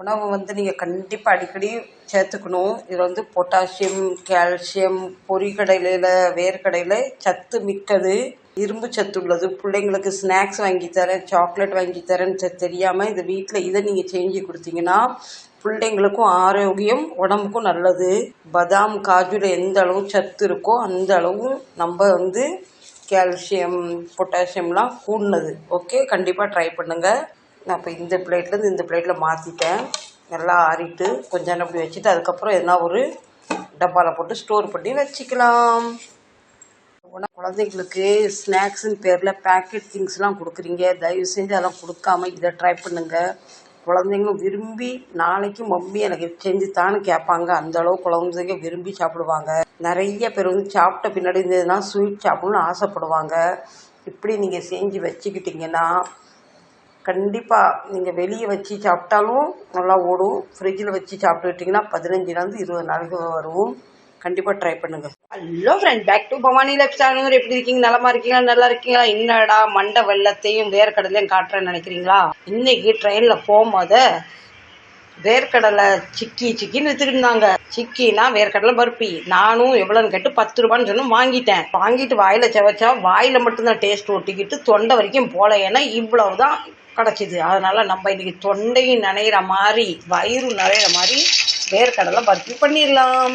உணவு வந்து நீங்கள் கண்டிப்பாக அடிக்கடி சேர்த்துக்கணும். இதில் வந்து பொட்டாசியம் கால்சியம் பொரிக்கடலையில் வேர்க்கடையில் சத்து மிக்கது. இரும்பு சத்து உள்ளது. பிள்ளைங்களுக்கு ஸ்நாக்ஸ் வாங்கி தரேன் சாக்லேட் வாங்கி தரேன்னு தெரியாமல் இந்த வீட்டில் இதை நீங்கள் செஞ்சு கொடுத்தீங்கன்னா பிள்ளைங்களுக்கும் ஆரோக்கியம் உடம்புக்கும் நல்லது. பதாம் காஜுல எந்த அளவு சத்து இருக்கோ அந்த அளவு நம்ம வந்து கால்சியம் பொட்டாசியம்லாம் கூடினது. ஓகே கண்டிப்பாக ட்ரை பண்ணுங்கள் நான் இப்போ இந்த பிளேட்லேருந்து இந்த பிளேட்டில் மாற்றிட்டேன் நல்லா ஆறிட்டு கொஞ்சம் நேரம் அப்படி வச்சுட்டு அதுக்கப்புறம் எதனா ஒரு டப்பாவில் போட்டு ஸ்டோர் பண்ணி வச்சுக்கலாம். உணவு குழந்தைங்களுக்கு ஸ்நாக்ஸுன்னு பேரில் பேக்கெட் திங்ஸ்லாம் கொடுக்குறீங்க. தயவு செஞ்சு அதெல்லாம் கொடுக்காம இதை ட்ரை பண்ணுங்கள் குழந்தைங்களும் விரும்பி நாளைக்கு மம்மி எனக்கு செஞ்சு தானே கேட்பாங்க. அந்த அளவு குழந்தைங்க விரும்பி சாப்பிடுவாங்க. நிறைய பேர் வந்து சாப்பிட்ட பின்னாடி இருந்ததுன்னா ஸ்வீட் சாப்பிடணும்னு ஆசைப்படுவாங்க. இப்படி நீங்கள் செஞ்சு வச்சுக்கிட்டிங்கன்னா கண்டிப்பாக நீங்கள் வெளியே வச்சு சாப்பிட்டாலும் நல்லா ஓடும். ஃப்ரிட்ஜில் வச்சு சாப்பிட்டுக்கிட்டிங்கன்னா பதினஞ்சுலேருந்து இருபது நாளைக்கு வரும் கண்டிப்பாக ட்ரை பண்ணுங்கள் hello friend back to Bhavani lifestyle எப்படி இருக்கீங்க? நலமா இருக்கீங்களா? நல்லா இருக்கீங்களா? என்னடா மண்டை வெள்ளத்தையும் வேர்க்கடலையும் காட்டுறேன்னு நினைக்கிறீங்களா? இன்னைக்கு ட்ரெயினில் போகும்போது வேர்க்கடலை சிக்கி சிக்கின்னு வித்துக்கிட்டு சிக்கினா வேர்க்கடலை பருப்பி. நானும் எவ்வளோன்னு கேட்டு பத்து ரூபான்னு சொன்னு வாங்கிட்டேன். வாங்கிட்டு வாயில செவச்சா வாயில மட்டும்தான் டேஸ்ட் ஒட்டிக்கிட்டு தொண்டை வரைக்கும் போல. ஏன்னா இவ்வளவுதான் கிடச்சிது. அதனால நம்ம இன்னைக்கு தொண்டையும் நனைகிற மாதிரி வயிறு நனைகிற மாதிரி வேர்க்கடலை பருப்பி பண்ணிடலாம்.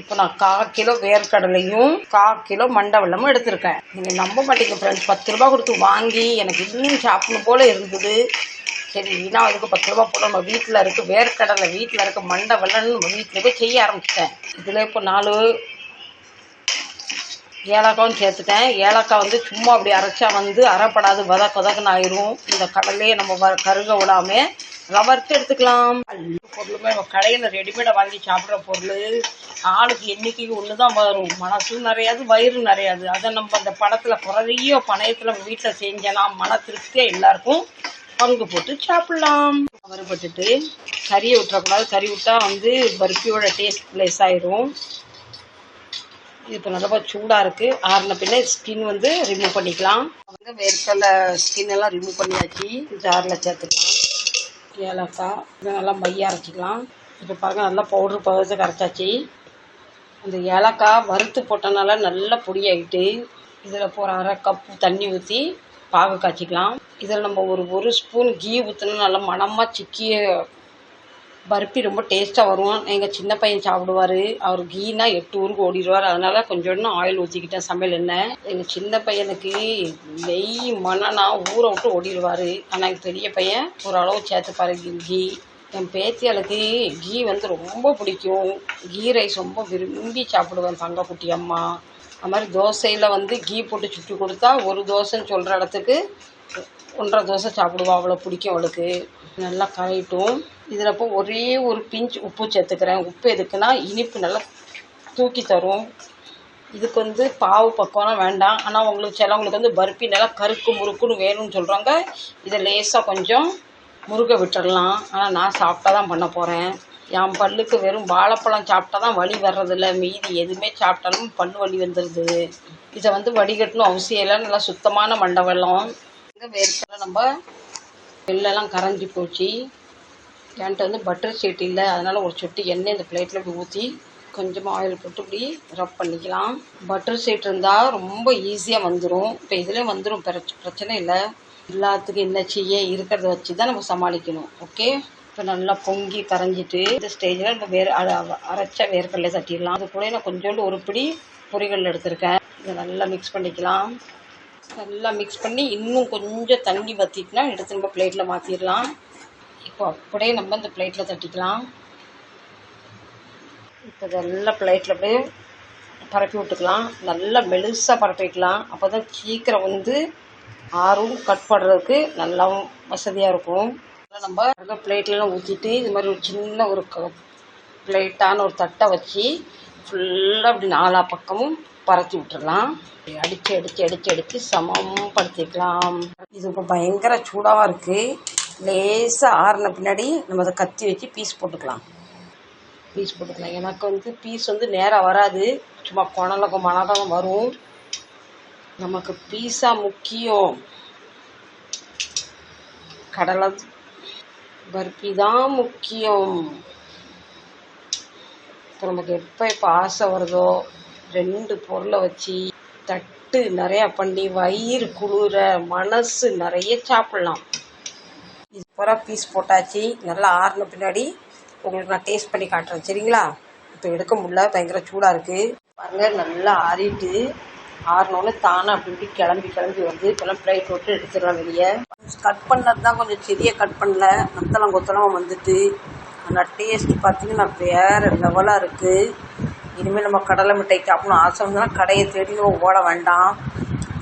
இப்போ நான் கா கிலோ வேர்க்கடலையும் கா கிலோ மண்டை எடுத்திருக்கேன். நீங்கள் நம்ப மாட்டீங்க ஃப்ரெண்ட்ஸ் பத்து ரூபா கொடுத்து வாங்கி எனக்கு இன்னும் சாப்பிடணும் போல இருந்தது சரி நான் அதுக்கு பத்து ரூபா போட நம்ம வீட்டில் இருக்குது வேர்க்கடலை வீட்டில் இருக்க மண்டை வெள்ளன்னு நம்ம வீட்டில் போய் செய்ய ஆரம்பிச்சிட்டேன். இதில் இப்போ நாலு ஏலக்காவும் சேர்த்துட்டேன். ஏலக்காய் வந்து சும்மா அப்படி அரைச்சா வந்து அரைப்படாது வதக்க வதக்குன்னு ஆயிரும். இந்த கடலையே நம்ம வ கருக விடாமல் வறுத்து எடுத்துக்கலாம். எல்லா பொருளுமே நம்ம கடையில் ரெடிமேடாக வாங்கி சாப்பிட்ற பொருள். ஆளுக்கு எண்ணிக்கைக்கு ஒன்று தான் வரும். மனசும் நிறையாது வயிறு நிறையாது. அதை நம்ம அந்த படத்தில் குறைய பணயத்தில் நம்ம வீட்டில் செஞ்சேன்னா மன திருப்தியாக எல்லாருக்கும் பங்கு போட்டு சாப்பிடலாம். வறுபட்டுட்டு கறியை விட்டுறக்கூடாது கறி விட்டா வந்து பர்ஃபியோட டேஸ்ட் பிளேஸ் ஆயிரும். இப்போ நல்லா சூடாக இருக்குது ஆறின பின்ன ஸ்கின் வந்து ரிமூவ் பண்ணிக்கலாம். வந்து வேர்க்கடலை ஸ்கின் எல்லாம் ரிமூவ் பண்ணியாச்சு. ஜாரில் சேர்த்துக்கலாம். ஏலக்காய் இதை நல்லா மைய அரைச்சிக்கலாம். இப்போ பாருங்கள் நல்லா பவுட்ரு பதத்தை கரைச்சாச்சு. அந்த ஏலக்காய் வறுத்து போட்டனால நல்லா பொடியாகிட்டு இதில் போகிற அரை கப்பு தண்ணி ஊற்றி பாகு காய்ச்சிக்கலாம். இதில் நம்ம ஒரு ஒரு ஸ்பூன் கீ ஊற்றினா நல்லா மணமாக சிக்கிய பருப்பி ரொம்ப டேஸ்ட்டாக வரும். எங்கள் சின்ன பையன் சாப்பிடுவார். அவர் கீனா எட்டு ஊருக்கு ஓடிடுவார். அதனால் கொஞ்சோண்டு ஆயில் ஊற்றிக்கிட்டேன் சமையல் எண்ணெய் எங்கள் சின்ன பையனுக்கு நெய் மணனா ஊற விட்டு ஓடிடுவார். ஆனால் எங்கள் பெரிய பையன் ஓரளவு சேர்த்துப்பாரு கீ என் பேத்தியாளுக்கு கீ வந்து ரொம்ப பிடிக்கும். கீ ரைஸ் ரொம்ப விரும்பி சாப்பிடுவேன். தங்கக்குட்டி அம்மா. அது மாதிரி தோசையில் வந்து கீ போட்டு சுட்டு கொடுத்தா ஒரு தோசைன்னு சொல்கிற இடத்துக்கு ஒன்றரை தோசை சாப்பிடுவா அவ்வளோ பிடிக்கும் அவளுக்கு. நல்லா கரையிட்டும். இதில் இப்போ ஒரே ஒரு பிஞ்ச் உப்பு சேர்த்துக்கிறேன். உப்பு எதுக்குன்னா இனிப்பு நல்லா தூக்கி தரும். இதுக்கு வந்து பாவு பக்கம்லாம் வேண்டாம். ஆனால் உங்களுக்கு சிலவங்களுக்கு வந்து பருப்பி நல்லா கருக்கு முறுக்குன்னு வேணும்னு சொல்கிறாங்க இதை லேசாக கொஞ்சம் முருக விட்டுடலாம் ஆனால் நான் சாப்பிட்டா தான் பண்ண போகிறேன் என் பல்லுக்கு வெறும் வாழைப்பழம் சாப்பிட்டா தான் வலி வர்றதில்ல. மீதி எதுவுமே சாப்பிட்டாலும் பல் வலி வந்துடுது இதை வந்து வடிகட்டணும் அவசியம் இல்லை. நல்லா சுத்தமான மண்டை வேர்க்கடலை நம்ம வெள்ளெல்லாம் கரைஞ்சி போச்சு. என்கிட்ட வந்து பட்டர் சீட் இல்லை. அதனால் ஒரு சொட்டு எண்ணெய் இந்த பிளேட்டில் இப்படி ஊற்றி கொஞ்சமாக ஆயில் போட்டு இப்படி ரப் பண்ணிக்கலாம். பட்டர் சீட் இருந்தால் ரொம்ப ஈஸியாக வந்துடும் இப்போ இதுலேயும் வந்துடும் பிரச்ச பிரச்சனை இல்லை. எல்லாத்துக்கும் என்ன செய்ய இருக்கிறத வச்சு தான் நம்ம சமாளிக்கணும். ஓகே இப்போ நல்லா பொங்கி கரைஞ்சிட்டு இந்த ஸ்டேஜில் நம்ம வேர் அரைச்ச வேர்க்கடலை தட்டிடலாம் அது கூட நான் கொஞ்சோண்டு ஒரு பிடி பொறிகள் எடுத்திருக்கேன். இதை நல்லா மிக்ஸ் பண்ணிக்கலாம். நல்லா மிக்ஸ் பண்ணி இன்னும் கொஞ்சம் தண்ணி வற்றிட்டுனா எடுத்து நம்ம பிளேட்டில் மாற்றிடலாம் இப்போ அப்படியே நம்ம இந்த பிளேட்டில் தட்டிக்கலாம். இப்போ இதெல்லாம் பிளேட்டில் அப்படியே பரப்பி விட்டுக்கலாம். நல்லா மெலுசாக பரப்பிக்கலாம் அப்போ தான் சீக்கிரம் வந்து ஆறும் கட் பண்ணுறதுக்கு நல்லாவும் வசதியாக இருக்கும். நம்ம நல்லா பிளேட்லலாம் ஊற்றிட்டு இது மாதிரி ஒரு சின்ன ஒரு க பிளேட்டான ஒரு தட்டை வச்சு ஃபுல்லாக அப்படி நாலா பக்கமும் பரத்தி விட்டுறலாம். அடித்து அடித்து அடித்து அடித்து சமப்படுத்திக்கலாம். இது இப்போ பயங்கர சூடாக இருக்குது லேசாக ஆறின பின்னாடி நம்ம அதை கத்தி வச்சு பீஸ் போட்டுக்கலாம். பீஸ் போட்டுக்கலாம். எனக்கு வந்து பீஸ் வந்து நேராக வராது. சும்மா குணலகம் மணக்கம் வரும். நமக்கு பீஸாக முக்கியம். கடலை பருப்பி தான் முக்கியம். இப்போ நமக்கு எப்போ எப்போ ஆசை வருதோ ரெண்டு பொருளை வச்சு தட்டு நிறையா பண்ணி வயிறு குளிர மனசு நிறைய சாப்பிட்லாம். இது பூரா பீஸ் போட்டாச்சு. நல்லா ஆறின பின்னாடி உங்களுக்கு நான் டேஸ்ட் பண்ணி காட்டுறேன். சரிங்களா? இப்போ எடுக்க முடியல. பயங்கர சூடாக இருக்குது பாருங்க நல்லா ஆறிட்டு ஆறினோடனே தானே அப்படி இப்படி கிளம்பி கிளம்பி வந்து இப்போலாம் பிளேட் விட்டு எடுத்துடலாம் வெளியே. கட் பண்ணது தான் கொஞ்சம் செடியை கட் பண்ணல. நத்தளம் கொத்தளம் வந்துட்டு. ஆனால் டேஸ்ட் பார்த்தீங்கன்னா வேறு லெவலாக இருக்குது இனிமேல் நம்ம கடலை மிட்டாய் சாப்பிடணும். ஆசை வந்தோன்னா கடையை தேடி நம்ம ஓட வேண்டாம்.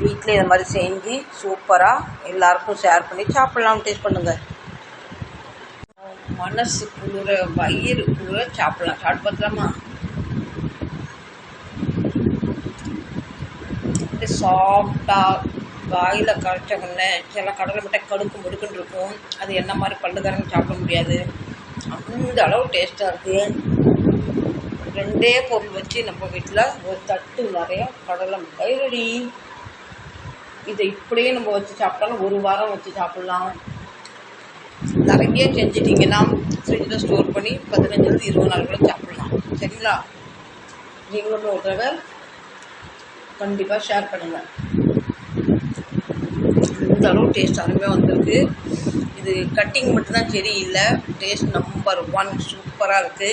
வீட்டிலே இதை மாதிரி செஞ்சு சூப்பராக எல்லாருக்கும் ஷேர் பண்ணி சாப்பிட்லாம். டேஸ்ட் பண்ணுங்கள் மனசு குளிர வயிறு குளிர சாப்பிடலாம். சாப்பிட்டு பார்க்கலாமா? அப்படியே சாஃப்டாக வாயில் கரைச்ச உடனே சில கடலை மிட்டாய் கடுக்கு முடுக்குன்னு இருக்கும். அது என்ன மாதிரி பல்லுக்காரங்க சாப்பிட முடியாது? அந்த அளவு டேஸ்ட்டாக இருக்குது ரெண்டே பொருள் வச்சு நம்ம வீட்டில் ஒரு தட்டு நிறைய கடலை மிட்டாய் ரெடி இதை இப்படியே நம்ம வச்சு சாப்பிட்டாலும் ஒரு வாரம் வச்சு சாப்பிட்லாம். நிறைய செஞ்சிட்டிங்கன்னா ஃப்ரிட்ஜில் ஸ்டோர் பண்ணி பதினஞ்சுலேருந்து இருபது நாள் கூட சாப்பிட்லாம். சரிங்களா? நீங்களும் ஒரு தடவை கண்டிப்பாக ஷேர் பண்ணுங்கள் இந்த அளவு டேஸ்ட் அருமையாக வந்திருக்கு. இது கட்டிங் மட்டும்தான் சரி இல்லை டேஸ்ட் நம்பர் ஒன் சூப்பராக இருக்குது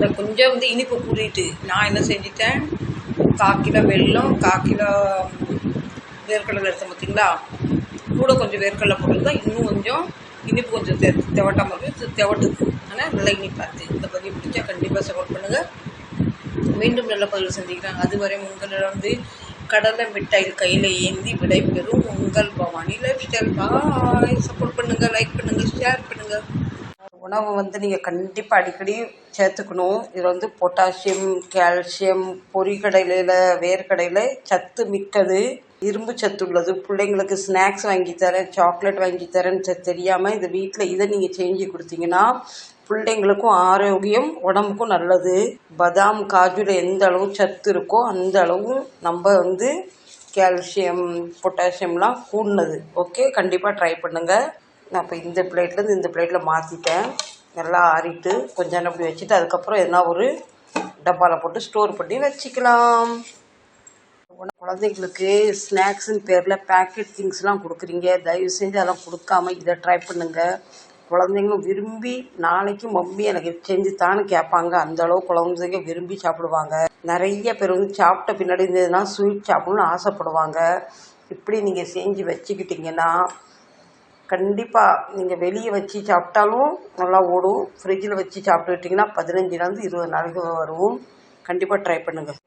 அந்த கொஞ்சம் வந்து இனிப்பு கூட்டிட்டு நான் என்ன செஞ்சிட்டேன்? கால் கிலோ வெல்லம் கால் கிலோ வேர்க்கடலை எடுத்தேன் பார்த்தீங்களா கூட கொஞ்சம் வேர்க்கடலை போட்டிருந்தா இன்னும் கொஞ்சம் இனிப்பு கொஞ்சம் தெ தெவட்டாமல் இருக்குது ஆனால் நல்லா இனிப்பாக இருக்குது இந்த பதிவு பிடிச்சா கண்டிப்பாக சப்போர்ட் பண்ணுங்கள் மீண்டும் நல்ல பதிவு சந்திக்கிறாங்க அதுவரை உங்களிடம் கடலை மிட்டாயில் கையில் ஏந்தி விடைபெறும் உங்கள் Bhavani lifestyle bye support பண்ணுங்கள் லைக் பண்ணுங்கள் ஷேர் பண்ணுங்கள் உணவு வந்து நீங்கள் கண்டிப்பாக அடிக்கடி சேர்த்துக்கணும். இதில் வந்து பொட்டாசியம் கால்சியம் பொரிக்கடலையில் வேர்க்கடையில் சத்து மிக்கது. இரும்பு சத்து உள்ளது. பிள்ளைங்களுக்கு ஸ்நாக்ஸ் வாங்கி தரேன் சாக்லேட் வாங்கி தரேன்னு தெரியாமல் இது வீட்டில் இதை நீங்கள் செஞ்சு கொடுத்தீங்கன்னா பிள்ளைங்களுக்கும் ஆரோக்கியம் உடம்புக்கும் நல்லது. பதாம் காஜுல எந்த அளவு சத்து இருக்கோ அந்த அளவு நம்ம வந்து கால்சியம் பொட்டாசியம்லாம் கூடினது. ஓகே கண்டிப்பாக ட்ரை பண்ணுங்கள் நான் இப்போ இந்த பிளேட்லேருந்து இந்த பிளேட்டில் மாற்றிட்டேன் நல்லா ஆறிட்டு கொஞ்ச நேரம் அப்படி வச்சுட்டு அதுக்கப்புறம் எதனா ஒரு டப்பாவில் போட்டு ஸ்டோர் பண்ணி வச்சுக்கலாம். குழந்தைங்களுக்கு ஸ்நாக்ஸுன்னு பேரில் பேக்கெட் திங்ஸ்லாம் கொடுக்குறீங்க. தயவு செஞ்சு அதெல்லாம் கொடுக்காம இதை ட்ரை பண்ணுங்கள் குழந்தைங்களும் விரும்பி நாளைக்கு மம்மி எனக்கு செஞ்சு தானு கேட்பாங்க. அந்த அளவு குழந்தைங்க விரும்பி சாப்பிடுவாங்க. நிறைய பேர் வந்து சாப்பிட்ட பின்னாடி இருந்ததுன்னா ஸ்வீட் சாப்பிடணும்னு ஆசைப்படுவாங்க. இப்படி நீங்கள் செஞ்சு வச்சுக்கிட்டிங்கன்னா கண்டிப்பாக நீங்கள் வெளியே வச்சு சாப்பிட்டாலும் நல்லா ஓடும். ஃப்ரிட்ஜில் வச்சு சாப்பிட்டுக்கிட்டிங்கன்னா பதினஞ்சுலேருந்து இருபது நாளைக்கு வரும். கண்டிப்பாக ட்ரை பண்ணுங்கள்